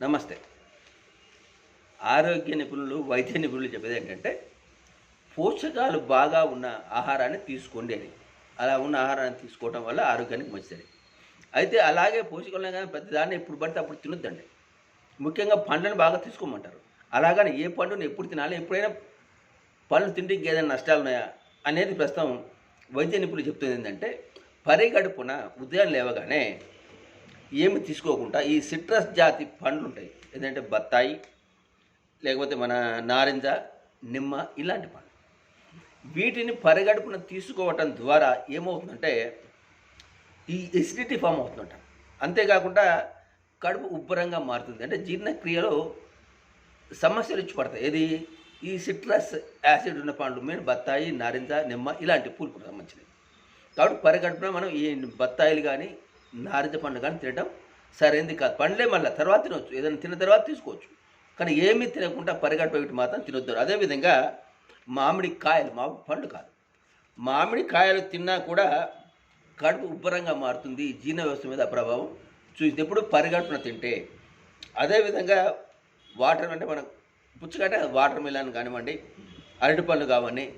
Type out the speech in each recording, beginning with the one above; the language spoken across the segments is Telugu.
నమస్తే. ఆరోగ్య నిపుణులు వైద్య నిపుణులు చెప్పేది ఏంటంటే పోషకాలు బాగా ఉన్న ఆహారాన్ని తీసుకోండి అని. అలా ఉన్న ఆహారాన్ని తీసుకోవడం వల్ల ఆరోగ్యానికి మంచిది. అయితే అలాగే పోషకాలు కానీ ప్రతిదాన్ని ఎప్పుడు పడితే అప్పుడు తినొద్దండి. ముఖ్యంగా పండ్లను బాగా తీసుకోమంటారు. అలాగని ఏ పండుని ఎప్పుడు తినాలి ఎప్పుడైనా పళ్ళు తింటే ఏదైనా నష్టాలు ఉన్నాయా అనేది ప్రస్తుతం వైద్య నిపుణులు చెప్తుంది ఏంటంటే పరిగడుపున ఉదయం లేవగానే ఏమి తీసుకోకుండా ఈ సిట్రస్ జాతి పండ్లు ఉంటాయి ఏంటంటే బత్తాయి లేకపోతే మన నారింజ నిమ్మ ఇలాంటి పండ్లు. వీటిని పరిగడుపున తీసుకోవటం ద్వారా ఏమవుతుందంటే ఈ ఎసిడిటీ ఫామ్ అవుతుందంట. అంతేకాకుండా కడుపు ఉబ్బరంగా మారుతుంది. అంటే జీర్ణక్రియలో సమస్యలు ఇచ్చి పడతాయి. ఏది? ఈ సిట్రస్ యాసిడ్ ఉన్న పండ్లు మెయిన్ బత్తాయి నారింజ నిమ్మ ఇలాంటి పూలకు సంబంధించినవి. కాబట్టి పరిగడుపున మనం ఈ బత్తాయిలు కానీ నారింజ పండ్లు కానీ తినడం సరైనది కాదు. పండ్లే మళ్ళీ తర్వాత తినవచ్చు ఏదైనా తిన్న తర్వాత తీసుకోవచ్చు. కానీ ఏమీ తినకుండా పరిగడుపు మాత్రం తినొద్దు. అదేవిధంగా మామిడి కాయలు మామిడి పండు కాదు. మామిడి కాయలు తిన్నా కూడా కడుపు ఉబ్బరంగా మారుతుంది. జీర్ణ వ్యవస్థ మీద ప్రభావం చూసినప్పుడు ఎప్పుడు పరిగడుపున తింటే. అదేవిధంగా వాటర్ అంటే మనం పుచ్చకంటే వాటర్ మిలాన్ కానివ్వండి అరటిపళ్ళు కావని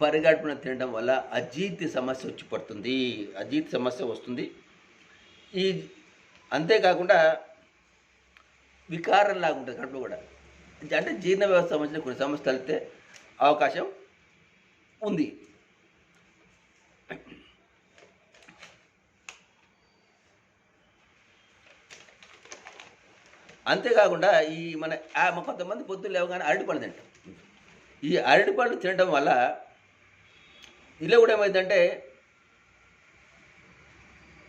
పరిగడుపున తినడం వల్ల అజీర్తి సమస్య వచ్చి పడుతుంది. అజీర్తి సమస్య వస్తుంది. ఈ అంతేకాకుండా వికారంలాగా ఉంటుంది కడుపు కూడా. అంటే జీర్ణ వ్యవస్థ సంబంధించిన కొన్ని సమస్యలు అయితే అవకాశం ఉంది. అంతేకాకుండా ఈ మన ఆ కొంతమంది పొద్దున్న లేవగానే అరటిపండు తింటాం. ఈ అరటిపండు తినడం వల్ల ఇలా కూడా ఏమైందంటే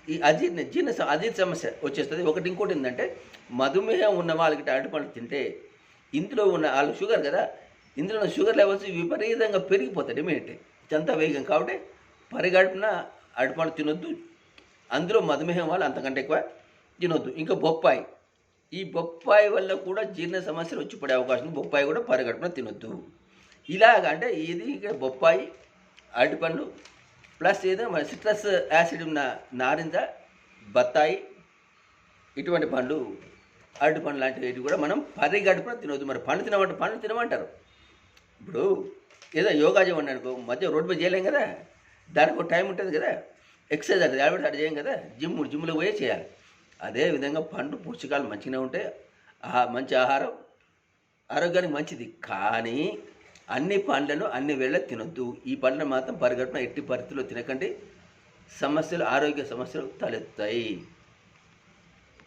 ఈ అజీర్ణ జీర్ణ అజీర్ణ సమస్య వచ్చేస్తుంది. ఒకటి ఇంకోటి ఏంటంటే మధుమేహం ఉన్న వాళ్ళకి అరటిపళ్ళు తింటే ఇందులో ఉన్న వాళ్ళు షుగర్ కదా ఇందులో ఉన్న షుగర్ లెవెల్స్ విపరీతంగా పెరిగిపోతాయి ఇమీడియట్ ఎంత వేగం కాబట్టి పరిగడుపున అరటిపళ్ళు తినొద్దు. అందులో మధుమేహం వాళ్ళు అంతకంటే ఎక్కువ తినొద్దు. ఇంకా బొప్పాయి. ఈ బొప్పాయి వల్ల కూడా జీర్ణ సమస్యలు వచ్చి పడే అవకాశం బొప్పాయి కూడా పరిగడుపున తినొద్దు. ఇలాగ అంటే ఇది ఇక్కడ బొప్పాయి అరటిపండ్లు ప్లస్ ఏదైనా మన సిట్రస్ యాసిడ్ ఉన్న నారింజ బత్తాయి ఇటువంటి పండ్లు అరటి పండు లాంటివి కూడా మనం పరిగడుపున తినవద్దు మరి పండ్లు తినమంటే పండ్లు తినమంటారు. ఇప్పుడు ఏదో యోగా చేయండి అనుకో మధ్య రోడ్డు మీద చేయలేం కదా. దానికి ఒక టైం ఉంటుంది కదా. ఎక్సర్సైజ్ అంటే దాని అటు చేయం కదా. జిమ్ జిమ్లో పోయే చేయాలి. అదే విధంగా పండు పోషకాలు మంచిగానే ఉంటే ఆహా మంచి ఆహారం ఆరోగ్యానికి మంచిది. కానీ అన్ని పండ్లను అన్ని వేళ తినొద్దు. ఈ పండ్లను మాత్రం పరిగడుపున ఎట్టి పరిస్థితుల్లో తినకండి. సమస్యలు ఆరోగ్య సమస్యలు తలెత్తాయి.